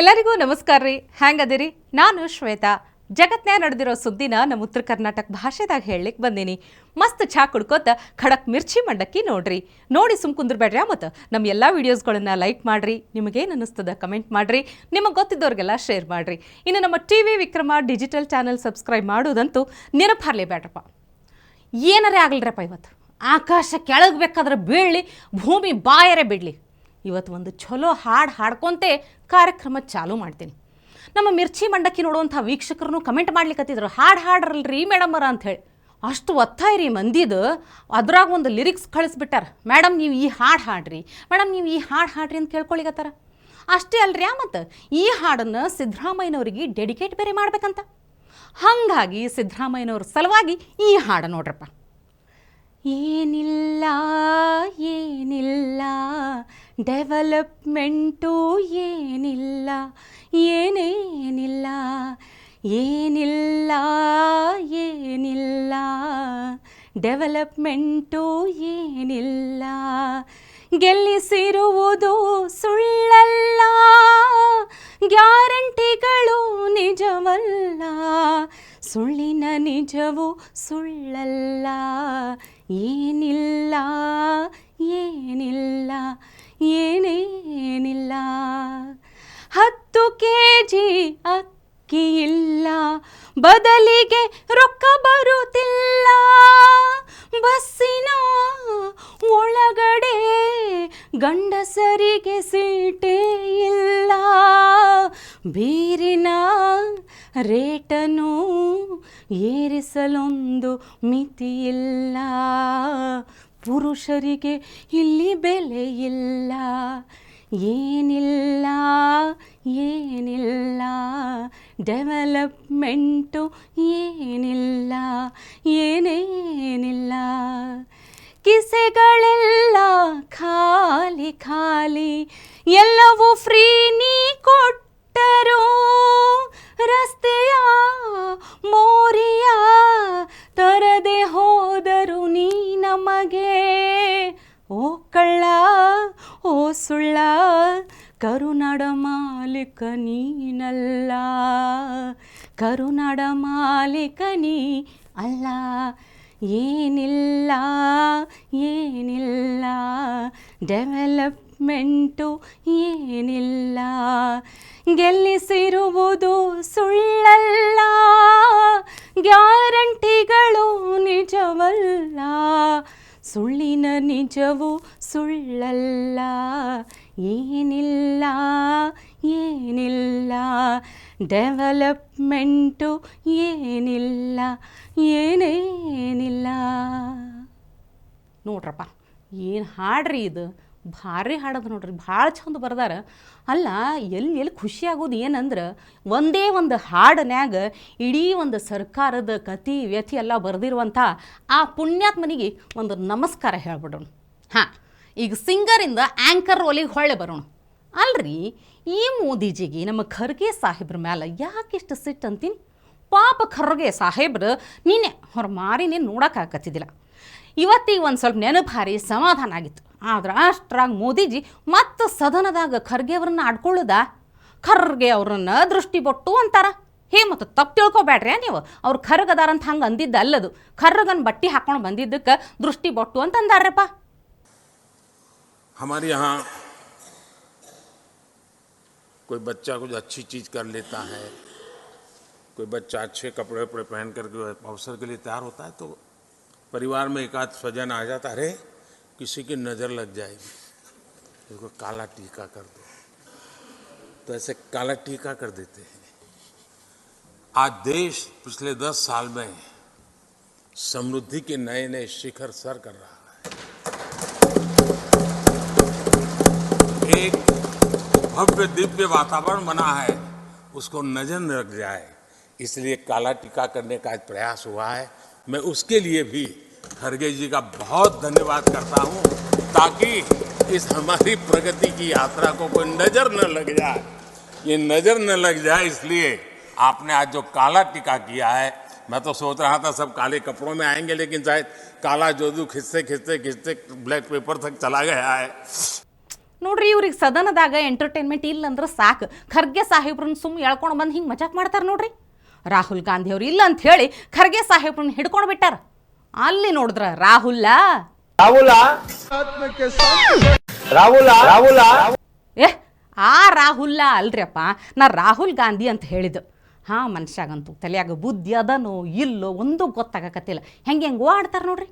ಎಲ್ಲರಿಗೂ ನಮಸ್ಕಾರ ರೀ. ಹ್ಯಾಂಗದಿರಿ? ನಾನು ಶ್ವೇತಾ. ಜಗತ್ನ್ಯಾಗ ನಡೆದಿರೋ ಸುದ್ದಿನ ನಮ್ಮ ಉತ್ತರ ಕರ್ನಾಟಕ ಭಾಷೆದಾಗ ಹೇಳಲಿಕ್ಕೆ ಬಂದೀನಿ. ಮಸ್ತ್ ಚಾ ಕುಡ್ಕೋತ ಖಡಕ್ ಮಿರ್ಚಿ ಮಂಡಕ್ಕಿ ನೋಡ್ರಿ. ನೋಡಿ ಸುಮ್ ಕುಂದ್ರಬೇಡ್ರಿ ಮತ್ತು ನಮ್ಮ ಎಲ್ಲ ವೀಡಿಯೋಸ್ಗಳನ್ನ ಲೈಕ್ ಮಾಡ್ರಿ. ನಿಮಗೇನು ಅನ್ನಿಸ್ತದ ಕಮೆಂಟ್ ಮಾಡ್ರಿ. ನಿಮಗೆ ಗೊತ್ತಿದ್ದವ್ರಿಗೆಲ್ಲ ಶೇರ್ ಮಾಡ್ರಿ. ಇನ್ನು ನಮ್ಮ T V Vikrama digital channel subscribe ಮಾಡೋದಂತೂ ನೆನಪರ್ಲೇಬೇಡ್ರಪ್ಪ ಏನಾರೇ ಆಗಲ್ರಪ್ಪ ಇವತ್ತು. ಆಕಾಶ ಕೆಳಗೆ ಬೇಕಾದ್ರೆ ಬೀಳಲಿ, ಭೂಮಿ ಬಾಯರೇ ಬಿಡಲಿ. ಇವತ್ತು ಒಂದು ಚಲೋ ಹಾಡು ಹಾಡ್ಕೊಂತೆ ಕಾರ್ಯಕ್ರಮ ಚಾಲೂ ಮಾಡ್ತೀನಿ. ನಮ್ಮ ಮಿರ್ಚಿ ಮಂಡಕ್ಕಿ ನೋಡುವಂಥ ವೀಕ್ಷಕರನ್ನು ಕಮೆಂಟ್ ಮಾಡ್ಲಿಕ್ಕತ್ತಿದ್ರು ಹಾಡು ಹಾಡ್ರಲ್ರಿ ಮೇಡಮರ ಅಂಥೇಳಿ ಅಷ್ಟು ಒತ್ತಾಯ ರೀ ಮಂದಿದು, ಅದ್ರಾಗ ಒಂದು ಲಿರಿಕ್ಸ್ ಕಳಿಸ್ಬಿಟ್ಟಾರ, ಮೇಡಮ್ ನೀವು ಈ ಹಾಡು ಹಾಡ್ರಿ, ಮೇಡಮ್ ನೀವು ಈ ಹಾಡು ಹಾಡ್ರಿ ಅಂತ ಕೇಳ್ಕೊಳಿಗತ್ತಾರ ಅಷ್ಟೇ ಅಲ್ರಿ ಮತ್ತು ಈ ಹಾಡನ್ನು ಸಿದ್ದರಾಮಯ್ಯನವ್ರಿಗೆ ಡೆಡಿಕೇಟ್ ಬೇರೆ ಮಾಡ್ಬೇಕಂತ. ಹಾಗಾಗಿ ಸಿದ್ದರಾಮಯ್ಯನವ್ರ ಸಲುವಾಗಿ ಈ ಹಾಡು ನೋಡ್ರಪ್ಪ. ಏನಿಲ್ಲ ಏನಿಲ್ಲ ಡೆವಲಪ್ಮೆಂಟು ಏನಿಲ್ಲ ಏನೇನಿಲ್ಲ ಏನಿಲ್ಲ ಏನಿಲ್ಲ ಡೆವಲಪ್ಮೆಂಟು ಏನಿಲ್ಲ ಗೆಲ್ಲಿಸಿರುವುದು ಸುಳ್ಳಲ್ಲ, ಗ್ಯಾರಂಟಿಗಳು ನಿಜವಲ್ಲ, ಸುಳ್ಳಿನ ನಿಜವು ಸುಳ್ಳಲ್ಲ, ಏನಿಲ್ಲ ಏನಿಲ್ಲ ಏನೇನಿಲ್ಲ. ಹತ್ತು ಕೆ ಜಿ ಅಕ್ಕಿ ಇಲ್ಲ ಬದಲಿಗೆ ರೊಕ್ಕ ಬರುತ್ತಿಲ್ಲ. ಬಸ್ಸಿನ ಒಳಗಡೆ ಗಂಡಸರಿಗೆ ಸೀಟೇ ಇಲ್ಲ. ಬೀರಿನ ರೇಟನು ಏರಿಸಲೊಂದು ಮಿತಿಯಿಲ್ಲ. ಪುರುಷರಿಗೆ ಇಲ್ಲಿ ಬೆಲೆ ಇಲ್ಲ. ಏನಿಲ್ಲ ಏನಿಲ್ಲ. ಡೆವಲಪ್ಮೆಂಟು ಏನಿಲ್ಲ, ಏನೇನಿಲ್ಲ. ಕಿಸೆಗಳೆಲ್ಲ ಖಾಲಿ ಖಾಲಿ, ಎಲ್ಲವೂ ಫ್ರೀ ನೀ ಕೊಟ್ಟರು ಓ ಕಳ್ಳ, ಓ ಸುಳ್ಳ ಕರುನಾಡ ಮಾಲಿಕ ನೀನಲ್ಲ. ಕರುನಾಡ ಮಾಲಿಕ ನೀ ಅಲ್ಲ, ಏನಿಲ್ಲ ಏನಿಲ್ಲ. ಡೆವಲಪ್ಮೆಂಟು ಏನಿಲ್ಲ. ಗೆಲ್ಲಿಸಿರುವುದು ಸುಳ್ಳಲ್ಲ. ಗ್ಯಾರಂಟಿಗಳು ನಿಜವಲ್ಲ. ಸುಳ್ಳಿನ ನಿಜವು ಸುಳ್ಳಲ್ಲ ಏನಿಲ್ಲ ಏನಿಲ್ಲ ಡೆವಲಪ್ಮೆಂಟು ಏನಿಲ್ಲ ಏನೇನಿಲ್ಲ ನೋಡ್ರಪ್ಪ ಏನು ಹಾಡ್ರಿ ಇದು ಭಾರಿ ಹಾಡದ ನೋಡ್ರಿ, ಭಾಳ ಚಂದ ಬರ್ದಾರ. ಅಲ್ಲ, ಎಲ್ಲಿ ಎಲ್ಲಿ ಖುಷಿ ಆಗೋದು ಏನಂದ್ರೆ, ಒಂದೇ ಒಂದು ಹಾಡನ್ಯಾಗ ಇಡೀ ಒಂದು ಸರ್ಕಾರದ ಕತಿ ವ್ಯಥಿ ಎಲ್ಲ ಬರೆದಿರುವಂಥ ಆ ಪುಣ್ಯಾತ್ಮನಿಗೆ ಒಂದು ನಮಸ್ಕಾರ ಹೇಳ್ಬಿಡೋಣ. ಹಾಂ, ಈಗ ಸಿಂಗರಿಂದ ಆ್ಯಂಕರ್ ರೋಲಿಗೆ ಹೊಳ್ಳೆ ಬರೋಣ. ಅಲ್ರಿ, ಈ ಮೋದಿಜಿಗೆ ನಮ್ಮ ಖರ್ಗೆ ಸಾಹೇಬ್ರ ಮ್ಯಾಲೆ ಯಾಕಿಷ್ಟು ಸಿಟ್ಟು ಅಂತೀನಿ? ಪಾಪ ಖರ್ಗೆ ಸಾಹೇಬ್ರು ನೀನೆ ಅವ್ರ ಮಾರಿನೇ ನೋಡೋಕ್ಕಾಗತ್ತಿದ್ದಿಲ್ಲ ಇವತ್ತಿಗೆ ಒಂದು ಸ್ವಲ್ಪ ನೆನಪು ಹಾರಿ ಸಮಾಧಾನ ಆಗಿತ್ತು. ಆದ್ರೆ ಅಷ್ಟ್ರಾಗ ಮೋದಿಜಿ ಮತ್ತೆ ಸದನದಾಗ ಖರ್ಗೆ ಅವ್ರನ್ನ ಆಡ್ಕೊಳ್ಳೋದ ಖರ್ಗೆ ಅವ್ರನ್ನ ದೃಷ್ಟಿ ಬೊಟ್ಟು ಅಂತಾರ ಹೇ ಮತ್ತು ತಪ್ಪು ತಿಳ್ಕೊಬೇಡ್ರಿ ನೀವು ಅವ್ರು ಖರ್ಗದಾರ ಅಂತ ಹಂಗೆ ಅಂದಿದ್ದ ಅಲ್ಲದು ಖರ್ಗನ್ ಬಟ್ಟಿ ಹಾಕೊಂಡು ಬಂದಿದ್ದಕ್ಕೆ ದೃಷ್ಟಿ ಬೊಟ್ಟು ಅಂತ ಅಂದಾರಪ್ಪ हमारे यहाँ कोई बच्चा कुछ अच्छी चीज़ कर लेता है कोई बच्चा अच्छे कपड़े वपड़े पहन करके अवसर के लिए तैयार होता है तो परिवार में एक आध स्वजन आ जाता अरे किसी की नज़र लग जाएगी। इसको काला टीका कर दो। तो ऐसे काला टीका कर देते हैं। आज देश पिछले दस साल में समृद्धि के नए नए शिखर सर कर रहा है। एक भव्य दिव्य वातावरण बना है। उसको नज़र न लग जाए। इसलिए काला टीका करने का प्रयास हुआ है। मैं उसके लिए भी खरगे जी का बहुत धन्यवाद करता हूं ताकि इस हमारी प्रगति की यात्रा को कोई नजर न लग जाए ये नजर न लग जाए इसलिए आपने आज जो काला टीका किया है मैं तो सोच रहा था सब काले कपड़ों में आएंगे लेकिन शायद काला जोदू खिंचते खिंचते खिंचते ब्लैक पेपर तक चला गया है ನೋಡ್ರಿ ಇವ್ರಿಗೆ ಸದನದಾಗ ಎಂಟರ್ಟೈನ್ಮೆಂಟ್ ಇಲ್ಲ ಅಂದ್ರೆ ಸಾಕು ಖರ್ಗೆ ಸಾಹೇಬ್ರನ್ನ ಸುಮ್ಮ ಎಳ್ಕೊಂಡು ಬಂದು ಹಿಂಗೆ ಮಜಾಕ್ ಮಾಡ್ತಾರೆ ನೋಡ್ರಿ ರಾಹುಲ್ ಗಾಂಧಿ ಅವ್ರು ಇಲ್ಲ ಅಂತ ಹೇಳಿ ಖರ್ಗೆ ಸಾಹೇಬ್ರನ್ನ ಹಿಡ್ಕೊಂಡು ಬಿಟ್ಟಾರ ಅಲ್ಲಿ ನೋಡಿದ್ರ ರಾಹುಲ್ಲ ರಾಹುಲ? ರಾಹುಲ? ರಾಹುಲ? ಏ ಆ ರಾಹುಲ್ಲ ಅಲ್ರಿಯಪ್ಪ ನಾ ರಾಹುಲ್ ಗಾಂಧಿ ಅಂತ ಹೇಳಿದ್ದು. ಹಾ ಮನುಷ್ಯಾಗಂತೂ ತಲೆಯಾಗ ಬುದ್ಧಿ ಅದನೋ ಇಲ್ಲೋ ಒಂದು ಗೊತ್ತಾಗಕತ್ತಿಲ್ಲ. ಹೆಂಗೆ ಹೆಂಗೋ ಆಡ್ತಾರೆ ನೋಡ್ರಿ?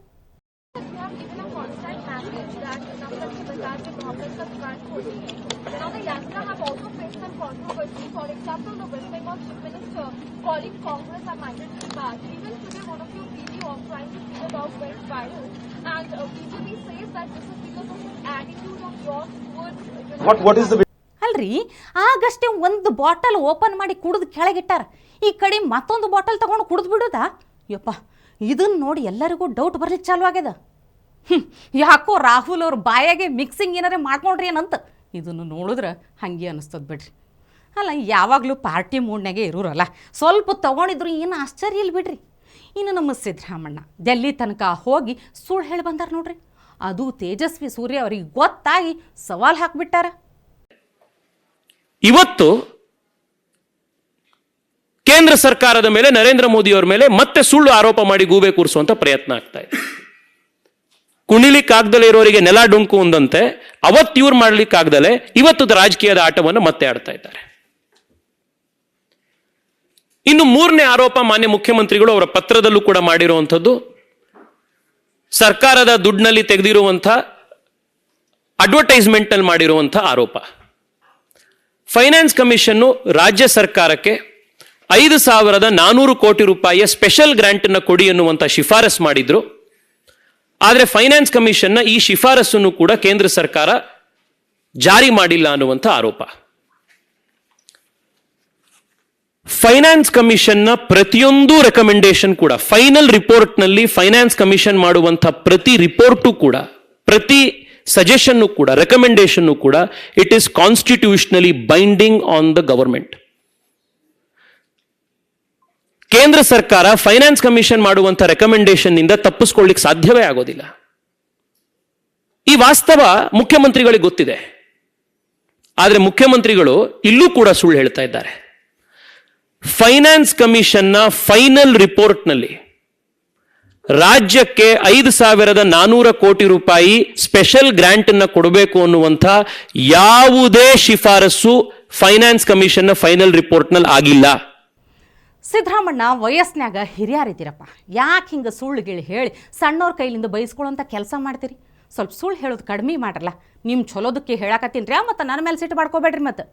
Example, the West Bengal Chief Minister calling Congress a minority party. Even today, one of your video of trying to figure out went viral. And uh, BJP says that this is because of this attitude of yours towards. You What what is the ಅಲ್ರಿ ಆಗಷ್ಟೇ ಒಂದು bottle open ಮಾಡಿ ಕುಡಿದು ಕೆಳಗಿಟ್ಟಾರ ಈ ಕಡೆ ಮತ್ತೊಂದು bottle ತಗೊಂಡು ಕುಡಿದು ಬಿಡೋದಾ ಯಪ್ಪ ಇದನ್ನ ನೋಡಿ ಎಲ್ಲರಿಗೂ ಡೌಟ್ ಬರ್ಲಿಕ್ಕೆ ಚಾಲು ಆಗ್ಯದ ಹ್ಮ್, ಯಾಕೋ ರಾಹುಲ್ ಅವ್ರ ಬಾಯಾಗೆ ಮಿಕ್ಸಿಂಗ್ ಏನಾರ ಮಾಡ್ಕೊಂಡ್ರಿ ಏನಂತ ಇದನ್ನು ನೋಡಿದ್ರೆ ಹಂಗೆ ಅನಿಸ್ತದ ಬಿಡ್ರಿ ಅಲ್ಲ, ಯಾವಾಗಲೂ ಪಾರ್ಟಿ ಮೂಡ್ನಾಗೆ ಇರೋರಲ್ಲ. ಸ್ವಲ್ಪ ತಗೊಂಡಿದ್ರು ಏನು ಆಶ್ಚರ್ಯ ಇಲ್ಲ ಬಿಡ್ರಿ. ಇನ್ನು ನಮ್ಮ ಸಿದ್ದರಾಮಣ್ಣ ಡೆಲ್ಲಿ ತನಕ ಹೋಗಿ ಸುಳ್ಳು ಹೇಳಿ ಬಂದಾರ ನೋಡ್ರಿ. ಅದು ತೇಜಸ್ವಿ ಸೂರ್ಯ ಅವರಿಗೆ ಗೊತ್ತಾಗಿ ಸವಾಲ್ ಹಾಕ್ಬಿಟ್ಟಾರ. ಇವತ್ತು ಕೇಂದ್ರ ಸರ್ಕಾರದ ಮೇಲೆ, ನರೇಂದ್ರ ಮೋದಿಯವರ ಮೇಲೆ ಮತ್ತೆ ಸುಳ್ಳು ಆರೋಪ ಮಾಡಿ ಗೂಬೆ ಕೂರಿಸುವಂತ ಪ್ರಯತ್ನ ಆಗ್ತಾ ಇದೆ. ಕುಣಿಲಿಕ್ಕಾಗ್ದಲೇ ಇರೋರಿಗೆ ನೆಲ ಡೊಂಕು ಒಂದಂತೆ, ಅವತ್ತು ಇವ್ರು ಮಾಡ್ಲಿಕ್ಕಾಗ್ದಲೆ ಇವತ್ತು ರಾಜಕೀಯದ ಆಟವನ್ನು ಮತ್ತೆ ಆಡ್ತಾ ಇದ್ದಾರೆ. ಇನ್ನು ಮೂರನೇ ಆರೋಪ ಮಾನ್ಯ ಮುಖ್ಯಮಂತ್ರಿಗಳು ಅವರ ಪತ್ರದಲ್ಲೂ ಕೂಡ ಮಾಡಿರುವಂಥದ್ದು. ಸರ್ಕಾರದ ದುಡ್ಡಿನಲ್ಲಿ ತೆಗೆದಿರುವಂಥ ಅಡ್ವರ್ಟೈಸ್ಮೆಂಟ್ ಮಾಡಿರುವಂಥ ಆರೋಪ. ಫೈನಾನ್ಸ್ ಕಮಿಷನ್ನು ರಾಜ್ಯ ಸರ್ಕಾರಕ್ಕೆ ಐದು ಸಾವಿರದ ನಾನೂರು ಕೋಟಿ ರೂಪಾಯಿಯ ಸ್ಪೆಷಲ್ ಗ್ರಾಂಟ್ ಅನ್ನು ಕೊಡಿ ಎನ್ನುವಂತ ಶಿಫಾರಸ್ ಮಾಡಿದ್ರು. ಆದರೆ ಫೈನಾನ್ಸ್ ಕಮಿಷನ್ನ ಈ ಶಿಫಾರಸನ್ನು ಕೂಡ ಕೇಂದ್ರ ಸರ್ಕಾರ ಜಾರಿ ಮಾಡಿಲ್ಲ ಅನ್ನುವಂಥ ಆರೋಪ. ಫೈನಾನ್ಸ್ ಕಮಿಷನ್ನ ಪ್ರತಿಯೊಂದು ರೆಕಮೆಂಡೇಶನ್ ಕೂಡ ಫೈನಲ್ ರಿಪೋರ್ಟ್ನಲ್ಲಿ ಫೈನಾನ್ಸ್ ಕಮಿಷನ್ ಮಾಡುವಂಥ ಪ್ರತಿ ರಿಪೋರ್ಟು ಕೂಡ, ಪ್ರತಿ ಸಜೆಷನ್ನು ಕೂಡ ರೆಕಮೆಂಡೇಶನ್ನು ಕೂಡ it is constitutionally binding on the government ಕೇಂದ್ರ ಸರ್ಕಾರ ಫೈನಾನ್ಸ್ ಕಮಿಷನ್ ಮಾಡುವಂಥ ರೆಕಮೆಂಡೇಶನ್ನಿಂದ ತಪ್ಪಿಸ್ಕೊಳ್ಳಿಕ್ ಸಾಧ್ಯವೇ ಆಗೋದಿಲ್ಲ. ಈ ವಾಸ್ತವ ಮುಖ್ಯಮಂತ್ರಿಗಳಿಗೆ ಗೊತ್ತಿದೆ. ಆದರೆ ಮುಖ್ಯಮಂತ್ರಿಗಳು ಇಲ್ಲೂ ಕೂಡ ಸುಳ್ಳು ಹೇಳ್ತಾ ಇದ್ದಾರೆ. ಫೈನಾನ್ಸ್ ಕಮಿಷನ್ನ ಫೈನಲ್ ರಿಪೋರ್ಟ್ನಲ್ಲಿ ರಾಜ್ಯಕ್ಕೆ ಐದು ಸಾವಿರದ ನಾನೂರ ಕೋಟಿ ರೂಪಾಯಿ ಸ್ಪೆಷಲ್ ಗ್ರಾಂಟ್ ಅನ್ನ ಕೊಡಬೇಕು ಅನ್ನುವಂಥ ಯಾವುದೇ ಶಿಫಾರಸು ಫೈನಾನ್ಸ್ ಕಮಿಷನ್ನ ಫೈನಲ್ ರಿಪೋರ್ಟ್ನಲ್ಲಿ ಆಗಿಲ್ಲ. ಸಿದ್ದರಾಮಣ್ಣ ವಯಸ್ಸಿನಾಗ ಹಿರಿಯರಿದ್ದೀರಪ್ಪ. ಯಾಕೆ ಹಿಂಗೆ ಸುಳ್ಳು ಗಿಳಿ ಹೇಳಿ ಸಣ್ಣವ್ರ ಕೈಲಿಂದ ಬಯಸ್ಕೊಳ್ಳೋಂಥ ಕೆಲಸ ಮಾಡ್ತೀರಿ? ಸ್ವಲ್ಪ ಸುಳ್ಳು ಹೇಳೋದು ಕಡಿಮೆ ಮಾಡ್ರಲ್ಲ. ನಿಮ್ಮ ಚಲೋದಕ್ಕೆ ಹೇಳಕತ್ತೀನಿ ರೀ ಮತ್ತು ನನ್ನ ಮೇಲೆ ಸಿಟ್ಟು ಮಾಡ್ಕೋಬೇಡ್ರಿ ಮತ್ತು.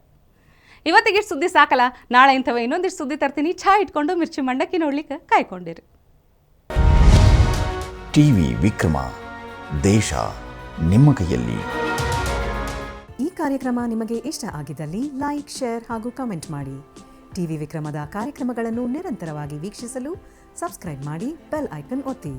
ಇವತ್ತಿಗೆ ಇಷ್ಟು ಸುದ್ದಿ ಸಾಕಲ್ಲ ನಾಳೆ ಇಂಥವ ಇನ್ನೊಂದಿಷ್ಟು ಸುದ್ದಿ ತರ್ತೀನಿ. ಚಹಾ ಇಟ್ಕೊಂಡು ಮಿರ್ಚಿ ಮಂಡಕ್ಕಿ ನೋಡ್ಲಿಕ್ಕೆ ಕಾಯ್ಕೊಂಡಿರಿ. ಟಿವಿ ವಿಕ್ರಮ ದೇಶ ನಿಮ್ಮ ಕೈಯಲ್ಲಿ. ಈ ಕಾರ್ಯಕ್ರಮ ನಿಮಗೆ ಇಷ್ಟ ಆಗಿದ್ದಲ್ಲಿ ಲೈಕ್ ಶೇರ್ ಹಾಗೂ ಕಮೆಂಟ್ ಮಾಡಿ. ಟಿವಿ ವಿಕ್ರಮದ ಕಾರ್ಯಕ್ರಮಗಳನ್ನು ನಿರಂತರವಾಗಿ ವೀಕ್ಷಿಸಲು ಸಬ್ಸ್ಕ್ರೈಬ್ ಮಾಡಿ ಬೆಲ್ ಐಕನ್ ಒತ್ತಿ.